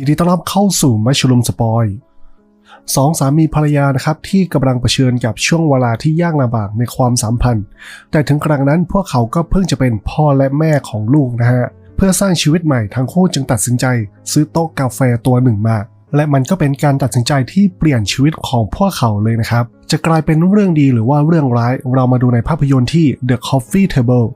ยินดีต้อนรับเข้าสู่มัชลุมสปอยสองสามีภรรยานะครับที่กำลังเผชิญกับช่วงเวลาที่ยากลำบากในความสัมพันธ์ แต่ถึงกระนั้นพวกเขาก็เพิ่งจะเป็นพ่อและแม่ของลูกนะฮะ เพื่อสร้างชีวิตใหม่ทั้งคู่จึงตัดสินใจ ซื้อโต๊ะกาแฟตัวหนึ่งมา และมันก็เป็นการตัดสินใจที่เปลี่ยนชีวิตของพวกเขาเลยนะครับ จะกลายเป็นเรื่องดีหรือว่าเรื่องร้ายเรามาดูในภาพยนตร์ที่ The Coffee Table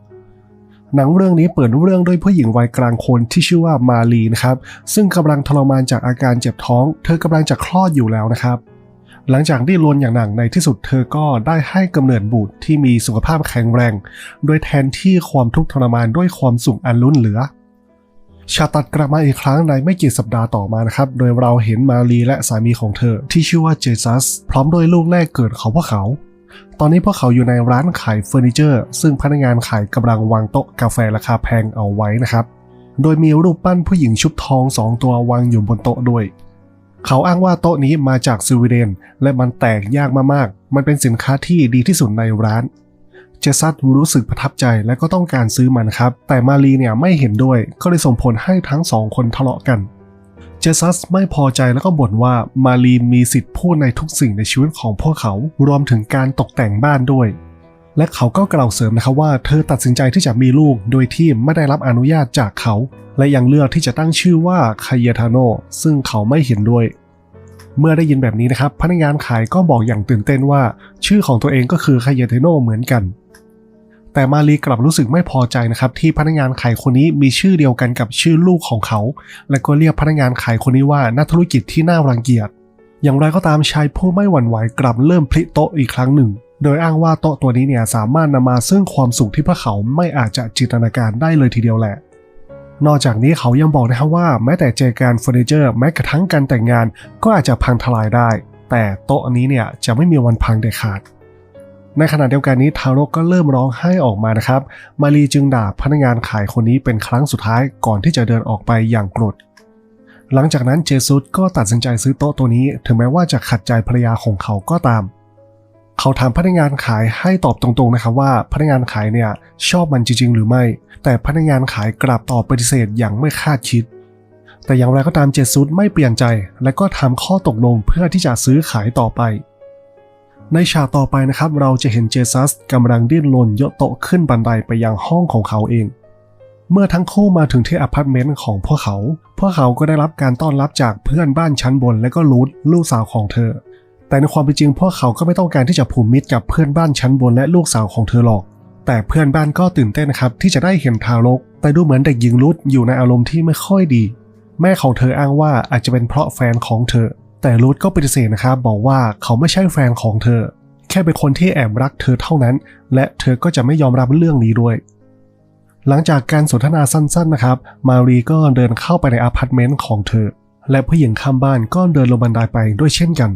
หนังเรื่องนี้เปิดเรื่องด้วยผู้หญิงวัยกลางคนที่ชื่อว่ามาลีนะครับ ซึ่งกำลังทรมานจากอาการเจ็บท้อง เธอกำลังจะคลอดอยู่แล้วนะครับ หลังจากดิ้นรนอย่างหนักในที่สุดเธอก็ได้ให้กำเนิดบุตรที่มีสุขภาพแข็งแรง โดยแทนที่ความทุกข์ทรมานด้วยความสุขอันล้นเหลือชาตัดกลับมาอีกครั้งในไม่กี่สัปดาห์ต่อมานะครับ โดยเราเห็นมาลีและสามีของเธอที่ชื่อว่าเจสัสพร้อมด้วยลูกแรกเกิดของพวกเขา ตอนนี้พวกเขาอยู่ในร้านขายเฟอร์นิเจอร์ ซึ่งพนักงานขายกำลังวางโต๊ะกาแฟราคาแพงเอาไว้นะครับ โดยมีรูปปั้นผู้หญิงชุบทองสองตัววางอยู่บนโต๊ะด้วย เขาอ้างว่าโต๊ะนี้มาจากสวีเดน และมันแตกยากมากๆ มันเป็นสินค้าที่ดีที่สุดในร้านเจสัสรู้สึกประทับใจและก็ต้องการซื้อมันครับ แต่มารีเนี่ยไม่เห็นด้วย ก็เลยส่งผลให้ทั้งสองคนทะเลาะกัน เจสัสไม่พอใจแล้วก็บ่นว่ามารีมีสิทธิ์พูดในทุกสิ่งในชีวิตของพวกเขารวมถึงการตกแต่งบ้านด้วย และเขาก็กล่าวเสริมนะครับว่าเธอตัดสินใจที่จะมีลูกโดยที่ไม่ได้รับอนุญาตจากเขา และยังเลือกที่จะตั้งชื่อว่าคายาทาโนซึ่งเขาไม่เห็นด้วย เมื่อได้ยินแบบนี้นะครับพนักงานขายก็บอกอย่างตื่นเต้นว่า ชื่อของตัวเองก็คือคายาเทโนเหมือนกัน แต่มารีกลับรู้สึกไม่พอใจนะครับที่พนักงานขายคนนี้มีชื่อเดียวกันกับชื่อลูกของเขา และก็เรียกพนักงานขายคนนี้ว่านักธุรกิจที่น่ารังเกียจ อย่างไรก็ตามชายผู้ไม่หวั่นไหวกลับเริ่มพลิโต๊ะอีกครั้งหนึ่ง โดยอ้างว่าโต๊ะตัวนี้เนี่ยสามารถนำมาซึ่งความสุขที่พวกเขาไม่อาจจะจินตนาการได้เลยทีเดียวแหละ นอกจากนี้เขายังบอกนะครับว่าแม้แต่เจการเฟอร์นิเจอร์แม้กระทั่งการแต่งงานก็อาจจะพังทลายได้ แต่โต๊ะนี้เนี่ยจะไม่มีวันพังเด็ดขาด ในขณะเดียวกันนี้ทารกก็เริ่มร้องไห้ออกมานะครับ มารีจึงด่าพนักงานขายคนนี้เป็นครั้งสุดท้ายก่อนที่จะเดินออกไปอย่างโกรธหลังจากนั้นเจสุสก็ตัดสินใจซื้อโต๊ะตัวนี้ ถึงแม้ว่าจะขัดใจภรรยาของเขาก็ตาม เขาถามพนักงานขายให้ตอบตรงๆนะครับว่าพนักงานขายเนี่ยชอบมันจริง ๆ หรือไม่ แต่พนักงานขายกลับตอบปฏิเสธอย่างไม่คาดคิด แต่อย่างไรก็ตามเจสุสไม่เปลี่ยนใจ และก็ทำข้อตกลงเพื่อที่จะซื้อขายต่อไป ในฉากต่อไปนะครับ เราจะเห็นเจสัสกำลังดิ้นรนยกโต๊ะขึ้นบันไดไปยังห้องของเขาเอง เมื่อทั้งคู่มาถึงที่อพาร์ตเมนต์ของพวกเขา พวกเขาก็ได้รับการต้อนรับจากเพื่อนบ้านชั้นบนและก็รูทลูกสาวของเธอ แต่ในความเป็นจริงพวกเขาก็ไม่ต้องการที่จะผูกมิตรกับเพื่อนบ้านชั้นบนและลูกสาวของเธอหรอก แต่เพื่อนบ้านก็ตื่นเต้นนะครับที่จะได้เห็นทารก แต่ดูเหมือนเด็กหญิงรูทอยู่ในอารมณ์ที่ไม่ค่อยดี แม่ของเธออ้างว่าอาจจะเป็นเพราะแฟนของเธอ แต่รูทก็ปฏิเสธนะครับบอกว่าเขาไม่ใช่แฟนของเธอ แค่เป็นคนที่แอบรักเธอเท่านั้น และเธอก็จะไม่ยอมรับเรื่องนี้ด้วย หลังจากการสนทนาสั้นๆนะครับ มารีก็เดินเข้าไปในอพาร์ตเมนต์ของเธอ และผู้หญิงข้างบ้านก็เดินลงบันไดไปด้วยเช่นกัน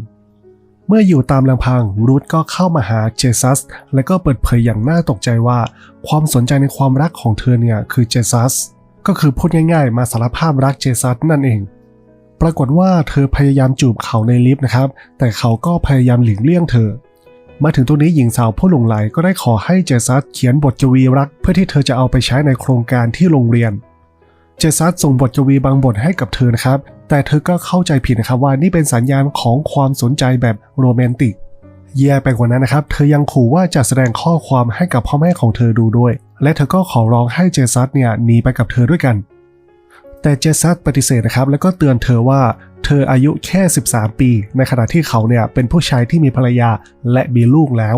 เมื่ออยู่ตามลำพังรูทก็เข้ามาหาเจสัสและก็เปิดเผยอย่างน่าตกใจว่า ความสนใจในความรักของเธอเนี่ยคือเจสัสก็คือพูดง่ายๆ มาสารภาพรักเจสัสนั่นเอง ปรากฏว่าเธอพยายามจูบเขาในลิฟต์นะครับ แต่เขาก็พยายามหลีกเลี่ยงเธอ มาถึงตรงนี้หญิงสาวผู้หลงไหลก็ได้ขอให้เจสัสเขียนบทกวีรัก เพื่อที่เธอจะเอาไปใช้ในโครงการที่โรงเรียน เจสัสส่งบทกวีบางบทให้กับเธอนะครับ แต่เธอก็เข้าใจผิดนะครับว่านี่เป็นสัญญาณของความสนใจแบบโรแมนติกแย่ไปกว่านั้นนะครับ เธอยังขู่ว่าจะแสดงข้อความให้กับพ่อแม่ของเธอดูด้วย และเธอก็ขอร้องให้เจสัสเนี่ยหนีไปกับเธอด้วยกัน แต่เจสัสปฏิเสธนะครับ แล้วก็เตือนเธอว่าเธออายุแค่ 13 ปี ในขณะที่เขาเนี่ยเป็นผู้ชายที่มีภรรยาและมีลูกแล้ว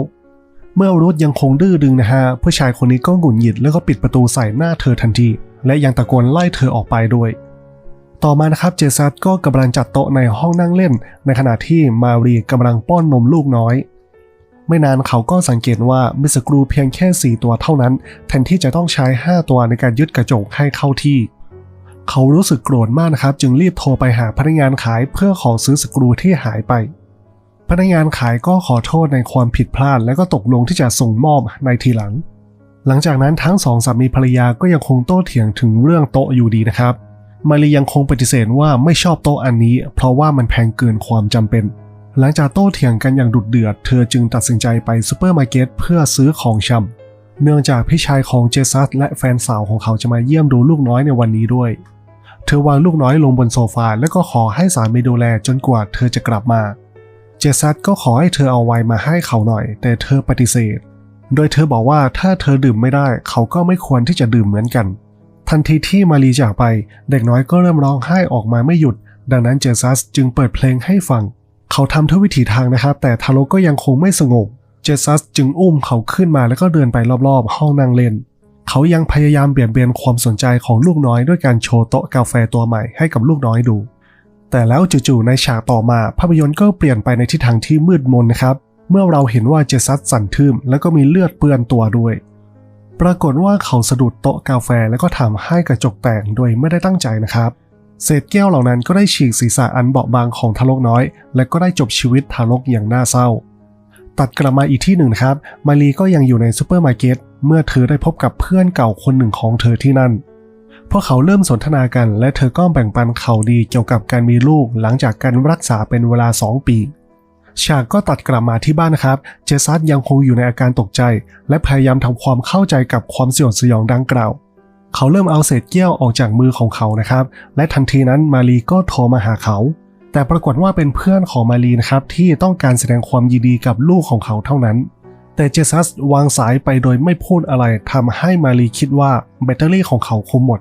เมื่อรูทยังคงดื้อดึงนะฮะผู้ชายคนนี้ก็หงุดหงิดแล้วก็ปิดประตูใส่หน้าเธอทันที และยังตะโกนไล่เธอออกไปด้วย ต่อมานะครับเจสัสก็กำลังจัดโต๊ะในห้องนั่งเล่น ในขณะที่มารีกำลังป้อนนมลูกน้อยไม่นานเขาก็สังเกตว่ามีสกรูเพียงแค่ 4 ตัวเท่านั้น แทนที่จะต้องใช้ 5 ตัวในการยึดกระจกให้เข้าที่ เขารู้สึกโกรธมากนะครับ จึงรีบโทรไปหาพนักงานขายเพื่อขอซื้อสกรูที่หายไป พนักงานขายก็ขอโทษในความผิดพลาด และก็ตกลงที่จะส่งมอบในทีหลัง หลังจากนั้นทั้งสองสามีภรรยาก็ยังคงโต้เถียงถึงเรื่องโต๊ะอยู่ดีนะครับ มารียังคงปฏิเสธว่าไม่ชอบโต๊ะอันนี้ เพราะว่ามันแพงเกินความจำเป็น หลังจากโต้เถียงกันอย่างดุเดือด เธอจึงตัดสินใจไปซูเปอร์มาร์เก็ตเพื่อซื้อของชำเนื่องจากพี่ชายของเจสัสและแฟนสาวของเขาจะมาเยี่ยมดูลูกน้อยในวันนี้ด้วย เธอวางลูกน้อยลงบนโซฟาแล้วก็ขอให้สามีดูแลจนกว่าเธอจะกลับมา เจสัตก็ขอให้เธอเอาไวน์มาให้เขาหน่อย แต่เธอปฏิเสธ โดยเธอบอกว่าถ้าเธอดื่มไม่ได้ เขาก็ไม่ควรที่จะดื่มเหมือนกัน ทันทีที่มารีจากไป เด็กน้อยก็เริ่มร้องไห้ออกมาไม่หยุด ดังนั้นเจสัสจึงเปิดเพลงให้ฟัง เขาทำทุกวิถีทางนะครับ แต่ทารกก็ยังคงไม่สงบ เจสัสจึงอุ้มเขาขึ้นมาแล้วก็เดินไปรอบๆ ห้องนั่งเล่น เขายังพยายามเบี่ยงเบนความสนใจของลูกน้อยด้วยการโชว์โต๊ะกาแฟตัวใหม่ให้กับลูกน้อยดู แต่แล้วจู่ๆในฉากต่อมาภาพยนตร์ก็เปลี่ยนไปในทิศทางที่มืดมนนะครับ เมื่อเราเห็นว่าเจสัสสั่นทึมแล้วก็มีเลือดเปื้อนตัวด้วย ปรากฏว่าเขาสะดุดโต๊ะกาแฟแล้วก็ทำให้กระจกแตกโดยไม่ได้ตั้งใจนะครับเศษแก้วเหล่านั้นก็ได้ฉีกศีรษะอันเบาบางของทารกน้อย และก็ได้จบชีวิตทารกอย่างน่าเศร้า ตัดกลับมาอีกที่หนึ่งนะครับ มารีก็ยังอยู่ในซูเปอร์มาร์เก็ตเมื่อเธอได้พบกับเพื่อนเก่าคนหนึ่งของเธอที่นั่น พวกเขาเริ่มสนทนากัน และเธอก็แบ่งปันข่าวดีเกี่ยวกับการมีลูกหลังจากการรักษาเป็นเวลา 2 ปี ฉากก็ตัดกลับมาที่บ้านนะครับ เจสัสยังคงอยู่ในอาการตกใจ และพยายามทำความเข้าใจกับความสยดสยองดังกล่าว เขาเริ่มเอาเศษแก้วออกจากมือของเขานะครับ และทันทีนั้นมารีก็โทรมาหาเขา แต่ปรากฏว่าเป็นเพื่อนของมารีนครับที่ต้องการแสดงความยินดีกับลูกของเขาเท่านั้น แต่เจสัสวางสายไปโดยไม่พูดอะไรทำให้มารีคิดว่าแบตเตอรี่ของเขาคงหมด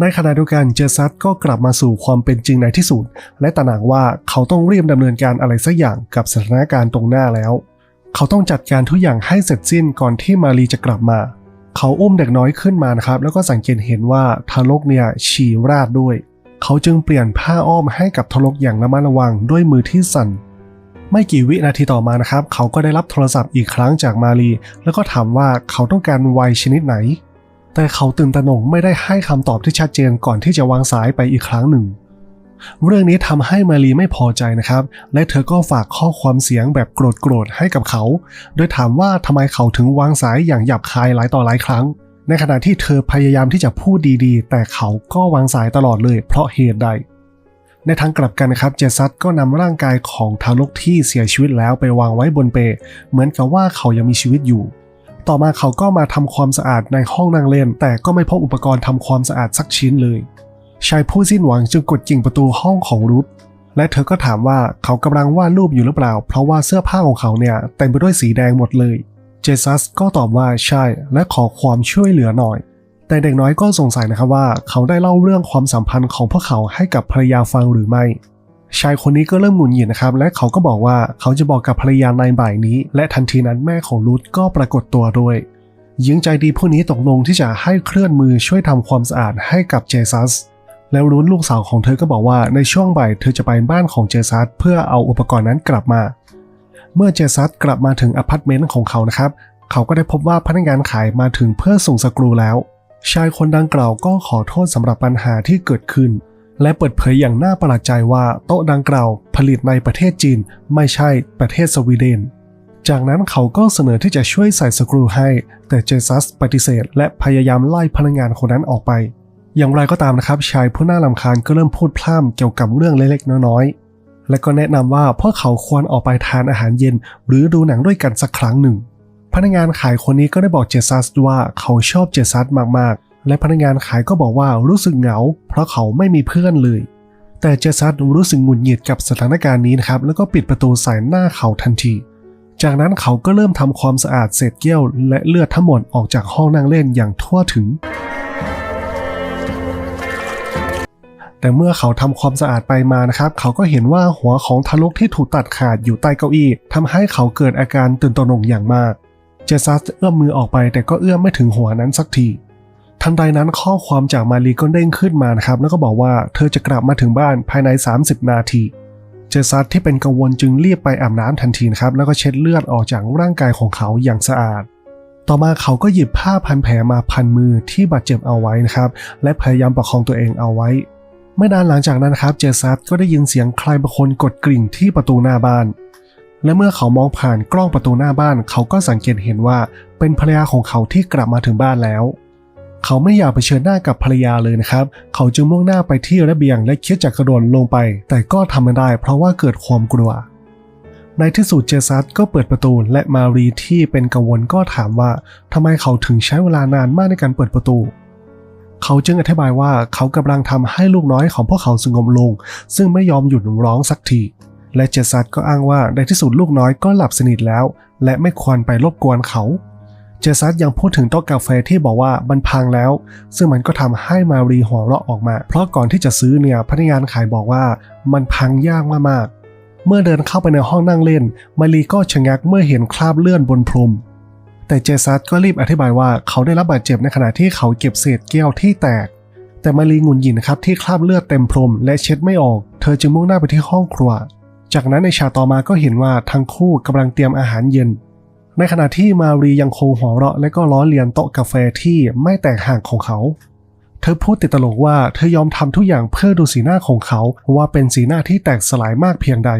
ในขณะเดียวกันเจสัสก็กลับมาสู่ความเป็นจริงในที่สุดและตระหนักว่าเขาต้องรีบดำเนินการอะไรสักอย่างกับสถานการณ์ตรงหน้าแล้ว เขาต้องจัดการทุกอย่างให้เสร็จสิ้นก่อนที่มารีจะกลับมา เขาอุ้มเด็กน้อยขึ้นมานะครับแล้วก็สังเกตเห็นว่าทารกเนี่ยฉี่ราดด้วย เขาจึงเปลี่ยนผ้าอ้อมให้กับทรกอย่างระมัดระวังด้วยมือที่สั่น ไม่กี่วินาทีต่อมานะครับ เขาก็ได้รับโทรศัพท์อีกครั้งจากมารี แล้วก็ถามว่าเขาต้องการไวน์ชนิดไหน แต่เขาตื่นตระหนกไม่ได้ให้คำตอบที่ชัดเจนก่อนที่จะวางสายไปอีกครั้งหนึ่ง เรื่องนี้ทำให้มารีไม่พอใจนะครับ และเธอก็ฝากข้อความเสียงแบบโกรธๆให้กับเขา โดยถามว่าทำไมเขาถึงวางสายอย่างหยาบคายหลายต่อหลายครั้ง ในขณะที่เธอพยายามที่จะพูดดีๆ แต่เขาก็วางสายตลอดเลย เพราะเหตุใด ในทางกลับกันนะครับเจสัสก็นำร่างกายของทารกที่เสียชีวิตแล้วไปวางไว้บนเปลเหมือนกับว่าเขายังมีชีวิตอยู่ ต่อมาเขาก็มาทำความสะอาดในห้องนั่งเล่น แต่ก็ไม่พบอุปกรณ์ทำความสะอาดสักชิ้นเลย ชายผู้สิ้นหวังจึงกดกิ่งประตูห้องของรุธและเธอก็ถามว่าเขากำลังวาดรูปอยู่หรือเปล่า เพราะว่าเสื้อผ้าของเขาเนี่ยเต็มไปด้วยสีแดงหมดเลย เจสัสก็ตอบว่าใช่และขอความช่วยเหลือหน่อย แต่เด็กน้อยก็สงสัยนะครับว่า เขาได้เล่าเรื่องความสัมพันธ์ของพวกเขาให้กับภรรยาฟังหรือไม่ ชายคนนี้ก็เริ่มหงุดหงิดนะครับ และเขาก็บอกว่าเขาจะบอกกับภรรยาในบ่ายนี้ และทันทีนั้นแม่ของรุธก็ปรากฏตัวด้วยหญิงใจดีผู้นี้ตกลงที่จะให้เคลื่อนมือช่วยทำความสะอาดให้กับเจสัสแล้วรุ้นลูกสาวของเธอก็บอกว่าในช่วงบ่ายเธอจะไปบ้านของเจสัสเพื่อเอาอุปกรณ์นั้นกลับมา เมื่อเจสัสกลับมาถึงอพาร์ตเมนต์ของเขานะครับ เขาก็ได้พบว่าพนักงานขายมาถึงเพื่อส่งสกรูแล้ว ชายคนดังกล่าวก็ขอโทษสำหรับปัญหาที่เกิดขึ้น และเปิดเผยอย่างน่าประหลาดใจว่าโต๊ะดังกล่าว ผลิตในประเทศจีน ไม่ใช่ประเทศสวีเดน จากนั้นเขาก็เสนอที่จะช่วยใส่สกรูให้ แต่เจสัสปฏิเสธ และพยายามไล่พนักงานคนนั้นออกไป อย่างไรก็ตามนะครับ ชายผู้น่ารำคาญก็เริ่มพูดพร่ำเกี่ยวกับเรื่องเล็กๆน้อยๆ และก็แนะนำว่าพวกเขาควรออกไปทานอาหารเย็น หรือดูหนังด้วยกันสักครั้งหนึ่ง พนักงานขายคนนี้ก็ได้บอกเจสัสว่าเขาชอบเจสัสมากๆ และพนักงานขายก็บอกว่ารู้สึกเหงา เพราะเขาไม่มีเพื่อนเลย แต่เจสัสรู้สึกหงุดหงิดกับสถานการณ์นี้นะครับแล้วก็ปิดประตูใส่หน้าเขาทันที จากนั้นเขาก็เริ่มทำความสะอาดเศษแก้วและเลือดทั้งหมดออกจากห้องนั่งเล่นอย่างทั่วถึง แต่เมื่อเขาทำความสะอาดไปมานะครับเขาก็เห็นว่าหัวของทารกที่ถูกตัดขาดอยู่ใต้เก้าอี้ทำให้เขาเกิดอาการตื่นตระหนกอย่างมาก เจสัสเอื้อมมือออกไปแต่ก็เอื้อมไม่ถึงหัวนั้นสักทีทันใดนั้นข้อความจากมารีก็เด้งขึ้นมานะครับแล้วก็บอกว่าเธอจะกลับมาถึงบ้านภายใน 30 นาที เจสัสที่เป็นกังวลจึงรีบไปอาบน้ำทันทีนะครับแล้วก็เช็ดเลือดออกจากร่างกายของเขาอย่างสะอาด ต่อมาเขาก็หยิบผ้าพันแผลมาพันมือที่บาดเจ็บเอาไว้นะครับและพยายามประคองตัวเองเอาไว้ ไม่นานหลังจากนั้นครับ เจสัสก็ได้ยินเสียงใครบางคนกดกริ่งที่ประตูหน้าบ้าน และเมื่อเขามองผ่านกล้องประตูหน้าบ้าน เขาก็สังเกตเห็นว่าเป็นภรรยาของเขาที่กลับมาถึงบ้านแล้ว เขาไม่อยากไปเชิญหน้ากับภรรยาเลยนะครับ เขาจึงมุ่งหน้าไปที่ระเบียงและคิดจะกระโดดลงไป แต่ก็ทำไม่ได้ เพราะว่าเกิดความกลัว ในที่สุดเจสัสก็เปิดประตูและมารีที่เป็นกังวลก็ถามว่าทำไมเขาถึงใช้เวลานานมากในการเปิดประตูเเขาจึงอธิบายว่าเขากำลังทำให้ลูกน้อยของพวกเขาสงบลง ซึ่งไม่ยอมหยุดร้องสักทีและเจสัสก็อ้างว่าในที่สุดลูกน้อยก็หลับสนิทแล้ว และไม่ควรไปรบกวนเขา เจสัสยังพูดถึงโต๊ะกาแฟที่บอกว่ามันพังแล้ว ซึ่งมันก็ทำให้มารีหัวเราะออกมา เพราะก่อนที่จะซื้อเนี่ยพนักงานขายบอกว่ามันพังยากมากๆ เมื่อเดินเข้าไปในห้องนั่งเล่น มารีก็ชะงักเมื่อเห็นคราบเลือดบนพรม แต่เจสัสก็รีบอธิบายว่าเขาได้รับบาดเจ็บในขณะที่เขาเก็บเศษแก้วที่แตก แต่มารีงุนหงินครับที่คราบเลือดเต็มพรมและเช็ดไม่ออก เธอจึงมุ่งหน้าไปที่ห้องครัว จากนั้นในฉากต่อมาก็เห็นว่าทั้งคู่กำลังเตรียมอาหารเย็น ในขณะที่มารียังคงหัวเราะและก็ล้อเลียนโต๊ะกาแฟที่ไม่แตกห่างของเขา เธอพูดติดตลกว่าเธอยอมทำทุกอย่างเพื่อดูสีหน้าของเขาว่าเป็นสีหน้าที่แตกสลายมากเพียงใด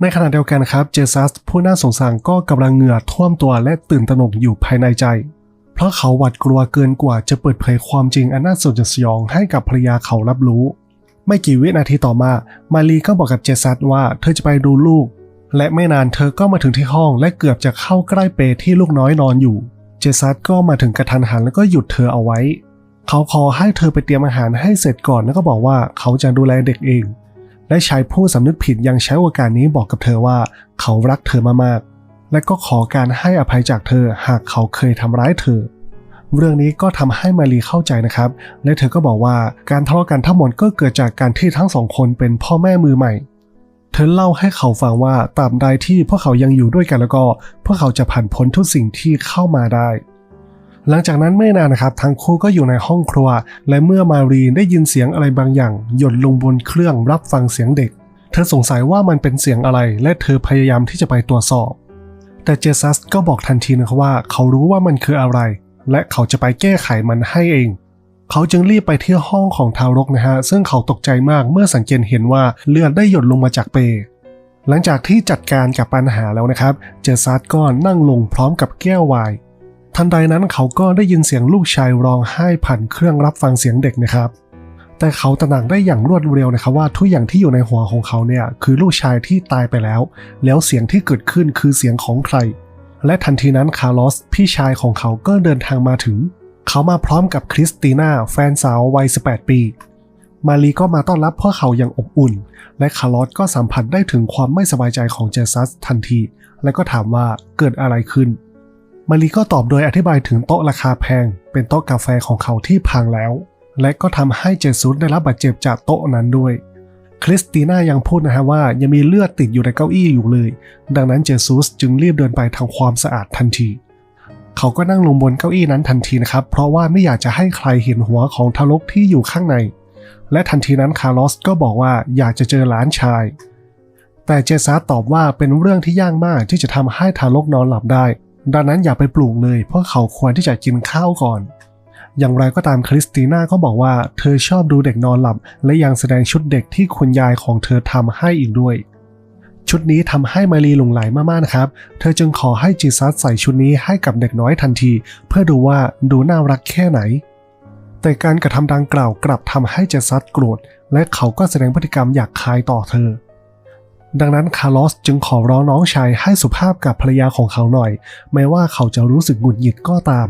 ในขณะเดียวกันครับเจสัสผู้น่าสงสารก็กำลังเหงื่อท่วมตัวและตื่นตระหนกอยู่ภายในใจ เพราะเขาหวาดกลัวเกินกว่าจะเปิดเผยความจริงอันน่าสยดสยองให้กับภรรยาเขารับรู้ ไม่กี่วินาทีต่อมา มารีก็บอกกับเจสัสว่าเธอจะไปดูลูก และไม่นานเธอก็มาถึงที่ห้องและเกือบจะเข้าใกล้เปที่ลูกน้อยนอนอยู่ เจสัสก็มาถึงกระทันหันแล้วก็หยุดเธอเอาไว้ เขาขอให้เธอไปเตรียมอาหารให้เสร็จก่อนแล้วก็บอกว่าเขาจะดูแลเด็กเอง และชายผู้สำนึกผิดยังใช้โอกาสนี้บอกกับเธอว่า เขารักเธอมากๆ และก็ขอการให้อภัยจากเธอหากเขาเคยทำร้ายเธอ เรื่องนี้ก็ทำให้มารีเข้าใจนะครับ และเธอก็บอกว่าการทะเลาะกันทั้งหมดก็เกิดจากการที่ทั้งสองคนเป็นพ่อแม่มือใหม่ เธอเล่าให้เขาฟังว่าตราบใดที่พวกเขายังอยู่ด้วยกันแล้วก็ พวกเขาจะผ่านพ้นทุกสิ่งที่เข้ามาได้ หลังจากนั้นไม่นานนะครับทั้งคู่ก็อยู่ในห้องครัว และเมื่อมารีนได้ยินเสียงอะไรบางอย่าง หย่นลงบนเครื่องรับฟังเสียงเด็ก เธอสงสัยว่ามันเป็นเสียงอะไร และเธอพยายามที่จะไปตรวจสอบ แต่เจสัสก็บอกทันทีนะครับว่า เขารู้ว่ามันคืออะไร และเขาจะไปแก้ไขมันให้เอง เขาจึงรีบไปที่ห้องของทารกนะฮะซึ่งเขาตกใจมากเมื่อสังเกตเห็นว่าเลือดได้หยดลงมาจากเปหลังจากที่จัดการกับปัญหาแล้วนะครับ เจสัสก็นั่งลงพร้อมกับแก้วไวน์ ทันใดนั้นเขาก็ได้ยินเสียงลูกชายร้องไห้ผ่านเครื่องรับฟังเสียงเด็กนะครับ แต่เขาตระหนักได้อย่างรวดเร็วนะครับว่าทุกอย่างที่อยู่ในหัวของเขาเนี่ยคือลูกชายที่ตายไปแล้ว แล้วเสียงที่เกิดขึ้นคือเสียงของใคร และทันทีนั้นคาร์ลอสพี่ชายของเขาก็เดินทางมาถึง เขามาพร้อมกับคริสติน่าแฟนสาววัย 18 ปี มารีก็มาต้อนรับพวกเขาอย่างอบอุ่น และคาร์ลอสก็สัมผัสได้ถึงความไม่สบายใจของเจสัสทันที และก็ถามว่าเกิดอะไรขึ้น มารีก็ตอบโดยอธิบายถึงโต๊ะราคาแพง เป็นโต๊ะกาแฟของเขาที่พังแล้ว และก็ทำให้เจสุสได้รับบาดเจ็บจากโต๊ะนั้นด้วย คริสติน่ายังพูดนะฮะว่ายังมีเลือดติดอยู่ในเก้าอี้อยู่เลย ดังนั้นเจสุสจึงรีบเดินไปทำความสะอาดทันที เขาก็นั่งลงบนเก้าอี้นั้นทันทีนะครับ เพราะว่าไม่อยากจะให้ใครเห็นหัวของทารกที่อยู่ข้างใน และทันทีนั้นคาร์ลอสก็บอกว่าอยากจะเจอหลานชาย แต่เจสัสตอบว่าเป็นเรื่องที่ยากมากที่จะทำให้ทารกนอนหลับได้ ดังนั้นอย่าไปปลูกเลย เพราะเขาควรที่จะกินข้าวก่อน อย่างไรก็ตามคริสติน่าก็บอกว่า เธอชอบดูเด็กนอนหลับ และยังแสดงชุดเด็กที่คุณยายของเธอทำให้อีกด้วย ชุดนี้ทำให้มารีหลงไหลมากๆนะครับ เธอจึงขอให้จีซัสใส่ชุดนี้ให้กับเด็กน้อยทันที เพื่อดูว่าดูน่ารักแค่ไหน แต่การกระทำดังกล่าวกลับทำให้เจสัสโกรธและเขาก็แสดงพฤติกรรมอยากคายต่อเธอ ดังนั้นคาร์ลอสจึงขอร้องน้องชายให้สุภาพกับภรรยาของเขาหน่อย แม้ว่าเขาจะรู้สึกหงุดหงิดก็ตาม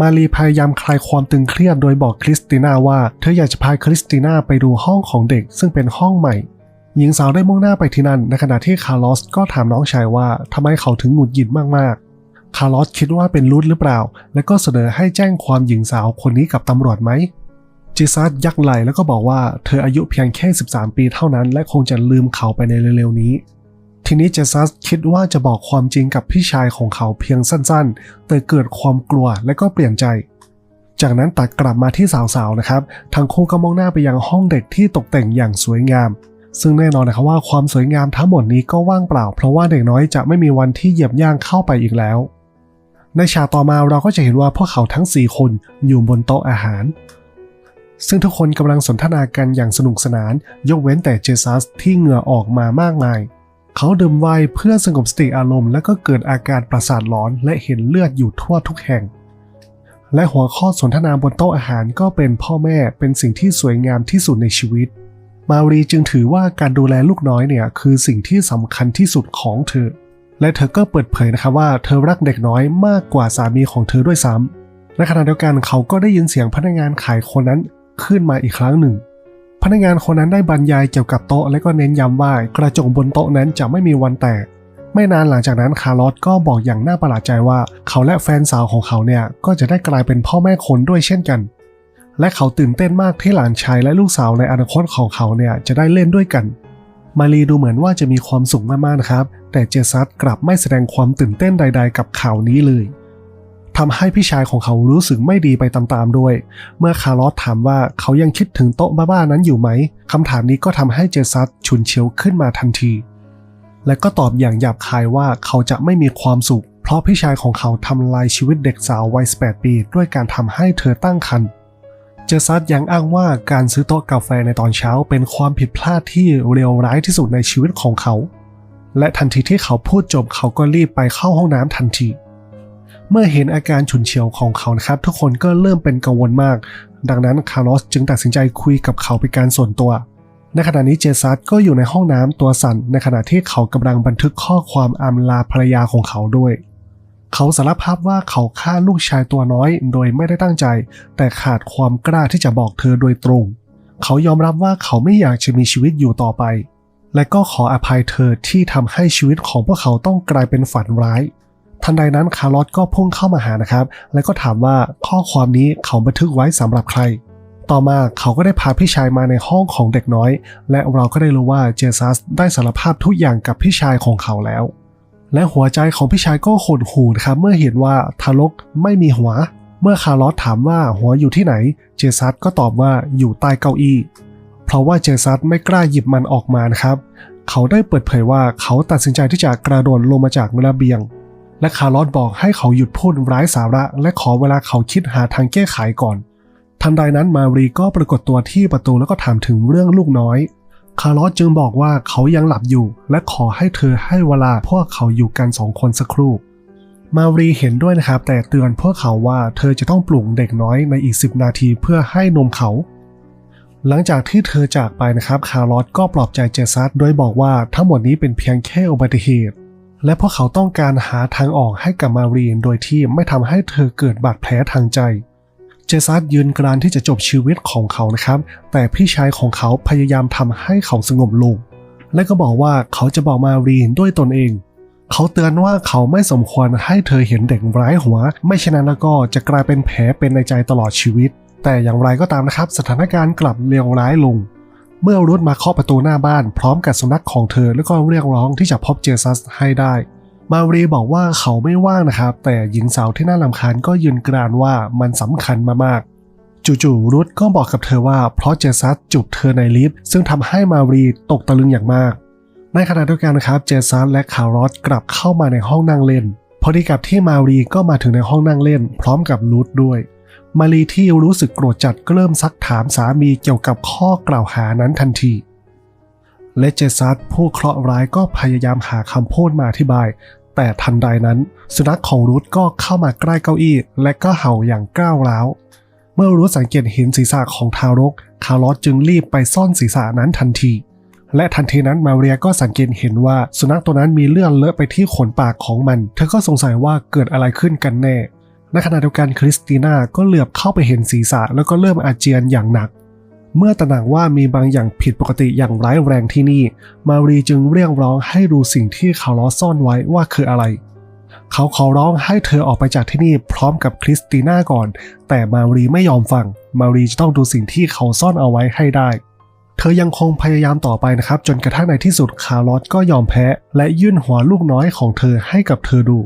มารีพยายามคลายความตึงเครียดโดยบอกคริสติน่าว่าเธออยากจะพาคริสติน่าไปดูห้องของเด็กซึ่งเป็นห้องใหม่ หญิงสาวได้มุ่งหน้าไปที่นั่นในขณะที่คาร์ลอสก็ถามน้องชายว่าทำไมเขาถึงหงุดหงิดมากๆ คาร์ลอสคิดว่าเป็นรุดหรือเปล่า และก็เสนอให้แจ้งความหญิงสาวคนนี้กับตำรวจไหม จิซัสยักไหลแล้วก็บอกว่าเธออายุเพียงแค่ 13 ปีเท่านั้น และคงจะลืมเขาไปในเร็วๆนี้ ทีนี้เจสัสคิดว่าจะบอกความจริงกับพี่ชายของเขาเพียงสั้นๆ แต่เกิดความกลัวและก็เปลี่ยนใจ จากนั้นตัดกลับมาที่สาวๆนะครับทั้งคู่ก็มองหน้าไปยังห้องเด็กที่ตกแต่งอย่างสวยงาม ซึ่งแน่นอนนะครับว่าความสวยงามทั้งหมดนี้ก็ว่างเปล่า เพราะว่าเด็กน้อยจะไม่มีวันที่เหยียบย่างเข้าไปอีกแล้ว ในฉากต่อมาเราก็จะเห็นว่าพวกเขาทั้ง 4 คนอยู่บนโต๊ะอาหาร ซึ่งทุกคนกำลังสนทนากันอย่างสนุกสนาน ยกเว้นแต่เจสัสที่เหงื่อออกมามากมาย เขาดื่มไวน์เพื่อสงบสติอารมณ์และก็เกิดอาการประสาทหลอนและเห็นเลือดอยู่ทั่วทุกแห่ง และหัวข้อสนทนาบนโต๊ะอาหารก็เป็นพ่อแม่เป็นสิ่งที่สวยงามที่สุดในชีวิต มารีจึงถือว่าการดูแลลูกน้อยเนี่ยคือสิ่งที่สำคัญที่สุดของเธอ และเธอก็เปิดเผยนะครับว่าเธอรักเด็กน้อยมากกว่าสามีของเธอด้วยซ้ำในขณะเดียวกันเขาก็ได้ยินเสียงพนักงานขายคนนั้น ขึ้นมาอีกครั้งหนึ่ง พนักงานคนนั้นได้บรรยายเกี่ยวกับโต๊ะและก็เน้นย้ำว่ากระจกบนโต๊ะนั้นจะไม่มีวันแตก ไม่นานหลังจากนั้นคาร์ลอสก็บอกอย่างน่าประหลาดใจว่าเขาและแฟนสาวของเขาเนี่ยก็จะได้กลายเป็นพ่อแม่คนด้วยเช่นกัน และเขาตื่นเต้นมากที่หลานชายและลูกสาวในอนาคตของเขาเนี่ยจะได้เล่นด้วยกันมารีดูเหมือนว่าจะมีความสุขมากๆนะครับ แต่เจสัสกลับไม่แสดงความตื่นเต้นใด ๆ กับข่าวนี้เลย ทำให้พี่ชายของเขารู้สึกไม่ดีไปตามๆด้วย เมื่อคาร์ลอสถามว่าเขายังคิดถึงโต๊ะบ้าๆนั้นอยู่ไหมคำถามนี้ก็ทำให้เจสัสฉุนเฉียวขึ้นมาทันที และก็ตอบอย่างหยาบคายว่าเขาจะไม่มีความสุข เพราะพี่ชายของเขาทำลายชีวิตเด็กสาววัย 18 ปี ด้วยการทำให้เธอตั้งครรภ์เจสัสยังอ้างว่าการซื้อโต๊ะกาแฟในตอนเช้าเป็นความผิดพลาดที่เลวร้ายที่สุดในชีวิตของเขา และทันทีที่เขาพูดจบเขาก็รีบไปเข้าห้องน้ำทันที เมื่อเห็นอาการฉุนเฉียวของเขานะครับ ทุกคนก็เริ่มเป็นกังวลมาก ดังนั้นคาร์ลอสจึงตัดสินใจคุยกับเขาเป็นการส่วนตัว ในขณะนี้เจสัสก็อยู่ในห้องน้ำตัวสั่น ในขณะที่เขากำลังบันทึกข้อความอำลาภรรยาของเขาด้วย เขาสารภาพว่าเขาฆ่าลูกชายตัวน้อย โดยไม่ได้ตั้งใจ แต่ขาดความกล้าที่จะบอกเธอโดยตรง เขายอมรับว่าเขาไม่อยากจะมีชีวิตอยู่ต่อไปและก็ขออภัยเธอที่ทำให้ชีวิตของพวกเขาต้องกลายเป็นฝันร้าย ทันใดนั้นคาร์ลอสก็พุ่งเข้ามาหานะครับ และก็ถามว่าข้อความนี้เขาบันทึกไว้สำหรับใคร ต่อมาเขาก็ได้พาพี่ชายมาในห้องของเด็กน้อย และเราก็ได้รู้ว่าเจสัสได้สารภาพทุกอย่างกับพี่ชายของเขาแล้ว และหัวใจของพี่ชายก็หดหูนะครับเมื่อเห็นว่าทารกไม่มีหัว เมื่อคาร์ลอสถามว่าหัวอยู่ที่ไหน เจสัสก็ตอบว่าอยู่ใต้เก้าอี้ เพราะว่าเจสัสไม่กล้าหยิบมันออกมานะครับ เขาได้เปิดเผยว่าเขาตัดสินใจที่จะกระโดดลงมาจากระเบียง และคาร์ลอสบอกให้เขาหยุดพูดร้ายสาระ และขอเวลาเขาคิดหาทางแก้ไขก่อน ทันใดนั้นมารีก็ปรากฏตัวที่ประตูแล้วก็ถามถึงเรื่องลูกน้อย คาร์ลอสจึงบอกว่าเขายังหลับอยู่ และขอให้เธอให้เวลาพวกเขาอยู่กันสองคนสักครู่ มารีเห็นด้วยนะครับ แต่เตือนพวกเขาว่าเธอจะต้องปลุกเด็กน้อยในอีก 10 นาทีเพื่อให้นมเขาหลังจากที่เธอจากไปนะครับ คาร์ลอสก็ปลอบใจเจสัสโดยบอกว่าทั้งหมดนี้เป็นเพียงแค่อุบัติเหตุ และพวกเขาต้องการหาทางออกให้กับมารีนโดยที่ไม่ทำให้เธอเกิดบาดแผลทางใจ เจสัสยืนกรานที่จะจบชีวิตของเขานะครับ แต่พี่ชายของเขาพยายามทำให้เขาสงบลง และก็บอกว่าเขาจะบอกมารีนด้วยตนเอง เขาเตือนว่าเขาไม่สมควรให้เธอเห็นเด็กร้ายหัว ไม่เช่นนั้นแล้วก็จะกลายเป็นแผลเป็นในใจตลอดชีวิต แต่อย่างไรก็ตามนะครับ สถานการณ์กลับเลวร้ายลง เมื่อรุดมาเคาะประตูหน้าบ้านพร้อมกับสุนัขของเธอแล้วก็เรียกร้องที่จะพบเจสัสให้ได้ มารีบอกว่าเขาไม่ว่างนะครับ แต่หญิงสาวที่น่ารำคาญก็ยืนกรานว่ามันสำคัญมากๆ จู่ๆรุดก็บอกกับเธอว่าเพราะเจสัสจูบเธอในลิฟต์ซึ่งทำให้มารีตกตะลึงอย่างมาก ในขณะเดียวกันนะครับเจสัสและคารอสกลับเข้ามาในห้องนั่งเล่นพอดีกับที่มารีก็มาถึงในห้องนั่งเล่น พร้อมกับรุดด้วย มารีที่รู้สึกโกรธจัดก็เริ่มซักถามสามีเกี่ยวกับข้อกล่าวหานั้นทันที และเจสัสผู้เคราะห์ร้ายก็พยายามหาคำพูดมาอธิบาย แต่ทันใดนั้น สุนัขของรูทก็เข้ามาใกล้เก้าอี้ และก็เห่าอย่างก้าวร้าว เมื่อรูทสังเกตเห็นศีรษะของทารก คาร์ลอสจึงรีบไปซ่อนศีรษะนั้นทันที และทันทีนั้นมาเรียก็สังเกตเห็นว่าสุนัขตัวนั้นมีเลือดเลอะไปที่ขนปากของมัน เธอก็สงสัยว่าเกิดอะไรขึ้นกันแน่ ในขณะเดียวกันคริสติน่าก็เหลือบเข้าไปเห็นศีรษะแล้วก็เริ่มอาเจียนอย่างหนัก เมื่อตระหนักว่ามีบางอย่างผิดปกติอย่างร้ายแรงที่นี่ มารีจึงเรียกร้องให้ดูสิ่งที่คาร์ลอซ่อนไว้ว่าคืออะไร เขาขอร้องให้เธอออกไปจากที่นี่พร้อมกับคริสติน่าก่อน แต่มารีไม่ยอมฟัง มารีจะต้องดูสิ่งที่เขาซ่อนเอาไว้ให้ได้เธอยังคงพยายามต่อไปนะครับ จนกระทั่งในที่สุดคาร์ลอสก็ยอมแพ้ และยื่นหัวลูกน้อยของเธอให้กับเธอดู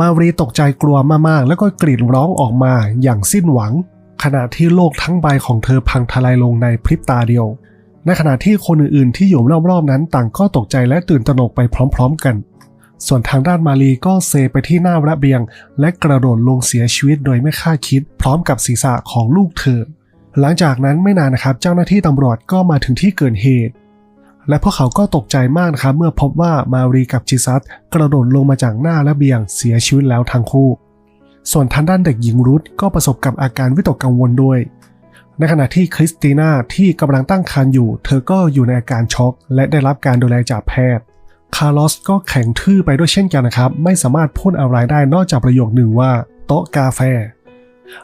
มารีตกใจกลัวมากๆ แล้วก็กรีดร้องออกมาอย่างสิ้นหวัง ขณะที่โลกทั้งใบของเธอพังทลายลงในพริบตาเดียว ในขณะที่คนอื่นๆที่อยู่รอบๆนั้นต่างก็ตกใจและตื่นตระหนกไปพร้อม ๆ กัน ส่วนทางด้านมารีก็เซไปที่หน้าระเบียง และกระโดดลงเสียชีวิตโดยไม่คาดคิด พร้อมกับศีรษะของลูกเธอ หลังจากนั้นไม่นานนะครับเจ้าหน้าที่ตำรวจก็มาถึงที่เกิดเหตุ และพวกเขาก็ตกใจมากนะครับเมื่อพบว่ามารีกับจิซัสกระโดดลงมาจากหน้าระเบียงเสียชีวิตแล้วทั้งคู่ ส่วนทางด้านเด็กหญิงรุธก็ประสบกับอาการวิตกกังวลด้วย ในขณะที่คริสติน่าที่กำลังตั้งครรภ์อยู่ เธอก็อยู่ในอาการช็อก และได้รับการดูแลจากแพทย์ คาร์ลอสก็แข็งทื่อไปด้วยเช่นกันนะครับ ไม่สามารถพูดอะไรได้นอกจากประโยคหนึ่งว่า โต๊ะกาแฟ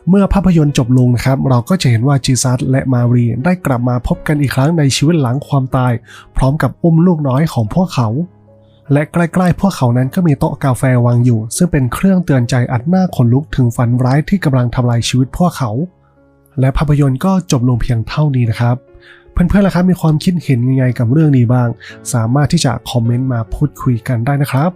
เมื่อภาพยนตร์จบลงนะครับ เราก็จะเห็นว่าจีซัสและมารีได้กลับมาพบกันอีกครั้งในชีวิตหลังความตาย พร้อมกับอุ้มลูกน้อยของพวกเขา และใกล้ๆพวกเขานั้นก็มีโต๊ะกาแฟวางอยู่ ซึ่งเป็นเครื่องเตือนใจอันน่าขนลุกถึงฝันร้ายที่กำลังทำลายชีวิตพวกเขา และภาพยนตร์ก็จบลงเพียงเท่านี้นะครับเพื่อนๆล่ะครับมีความคิดเห็นยังไงกับเรื่องนี้บ้าง สามารถที่จะคอมเมนต์มาพูดคุยกันได้นะครับ